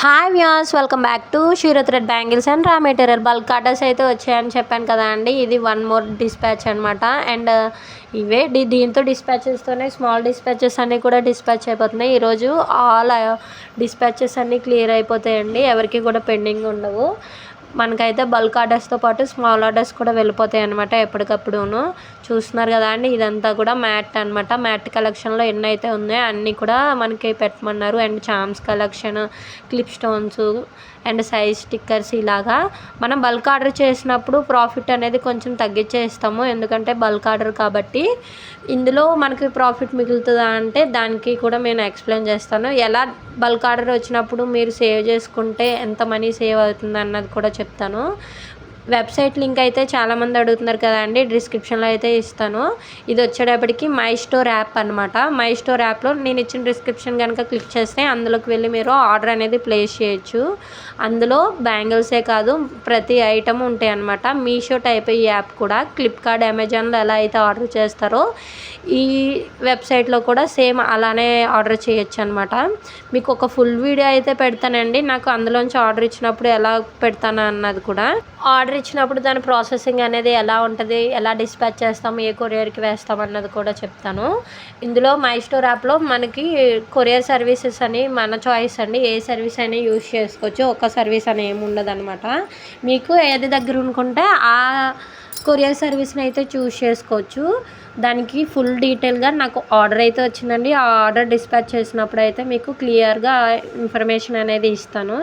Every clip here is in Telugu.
Hi Vyas welcome back to Srirath red bangles and raw material bulk orders అయితే వచ్చాయని చెప్పాను కదా అండి ఇది వన్ మోర్ డిస్పాచ్ అనమాట అండ్ ఇవే డి దీంతో డిస్పాచెస్తోనే స్మాల్ డిస్పాచెస్ అన్నీ కూడా డిస్పాచ్ అయిపోతున్నాయి. ఈరోజు ఆల్ డిస్పాచెస్ అన్నీ క్లియర్ అయిపోతాయండి. ఎవరికి కూడా పెండింగ్ ఉండవు. మనకైతే బల్క్ ఆర్డర్స్తో పాటు స్మాల్ ఆర్డర్స్ కూడా వెళ్ళిపోతాయి అనమాట ఎప్పటికప్పుడును. చూస్తున్నారు కదా అండి ఇదంతా కూడా మ్యాట్ అనమాట మ్యాట్ కలెక్షన్లో ఎన్ని అయితే ఉన్నాయో అన్నీ కూడా మనకి పెట్టమన్నారు. And charms collection clip stones and size stickers ఇలాగా. మనం బల్క్ ఆర్డర్ చేసినప్పుడు ప్రాఫిట్ అనేది కొంచెం తగ్గించేస్తాము. ఎందుకంటే బల్క్ ఆర్డర్ కాబట్టి ఇందులో మనకి ప్రాఫిట్ మిగులుతుందా అంటే దానికి కూడా నేను ఎక్స్ప్లెయిన్ చేస్తాను. ఎలా బల్క్ ఆర్డర్ వచ్చినప్పుడు మీరు సేవ్ చేసుకుంటే ఎంత మనీ సేవ్ అవుతుంది అన్నది కూడా చెప్తాను. వెబ్సైట్ లింక్ అయితే చాలామంది అడుగుతున్నారు కదా అండి డిస్క్రిప్షన్లో అయితే ఇస్తాను. ఇది వచ్చేటప్పటికి మై స్టోర్ యాప్ అనమాట మై స్టోర్ యాప్లో నేను ఇచ్చిన డిస్క్రిప్షన్ కనుక క్లిక్ చేస్తే అందులోకి వెళ్ళి మీరు ఆర్డర్ అనేది ప్లేస్ చేయొచ్చు. అందులో బ్యాంగిల్సే కాదు ప్రతి ఐటమ్ ఉంటాయి అనమాట మీషో టైప్ ఈ యాప్ కూడా ఫ్లిప్కార్ట్ అమెజాన్లో ఎలా అయితే ఆర్డర్ చేస్తారో ఈ వెబ్సైట్లో కూడా సేమ్ అలానే ఆర్డర్ చేయొచ్చు అనమాట మీకు ఒక ఫుల్ వీడియో అయితే పెడతానండి. నాకు అందులోంచి ఆర్డర్ ఇచ్చినప్పుడు ఎలా పెడతాను అన్నది కూడా. ఆర్డర్ ఇచ్చినప్పుడు దాని ప్రాసెసింగ్ అనేది ఎలా ఉంటుంది ఎలా డిస్పాచ్ చేస్తాము ఏ కొరియర్కి వేస్తాం అన్నది కూడా చెప్తాను. ఇందులో మై స్టోర్ యాప్లో మనకి కొరియర్ సర్వీసెస్ అని మన చాయిస్ అండి. ఏ సర్వీస్ అయినా యూజ్ చేసుకోవచ్చు. ఒక సర్వీస్ అని ఏమి ఉండదన్నమాట. మీకు ఏది దగ్గర అనుకుంటే ఆ కొరియర్ సర్వీస్ని అయితే చూస్ చేసుకోవచ్చు. దానికి ఫుల్ డీటెయిల్గా నాకు ఆర్డర్ అయితే వచ్చిందండి. ఆ ఆర్డర్ డిస్పాచ్ చేసినప్పుడు అయితే మీకు క్లియర్గా ఇన్ఫర్మేషన్ అనేది ఇస్తాను.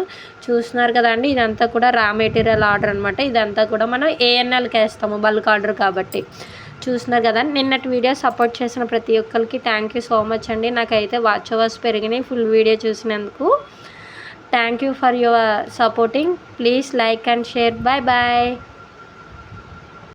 చూస్తున్నారు కదండి ఇదంతా కూడా రా మెటీరియల్ ఆర్డర్ అనమాట ఇదంతా కూడా మనం ఏఎన్ఎల్కి వేస్తాము బల్క్ ఆర్డర్ కాబట్టి. చూస్తున్నారు కదా నిన్నటి వీడియో సపోర్ట్ చేసిన ప్రతి ఒక్కరికి థ్యాంక్ యూ సో మచ్ అండి. నాకైతే వాచ్ అవర్స్ పెరిగినాయి ఫుల్ వీడియో చూసినందుకు. Thank you for your supporting. Please like and share. Bye bye.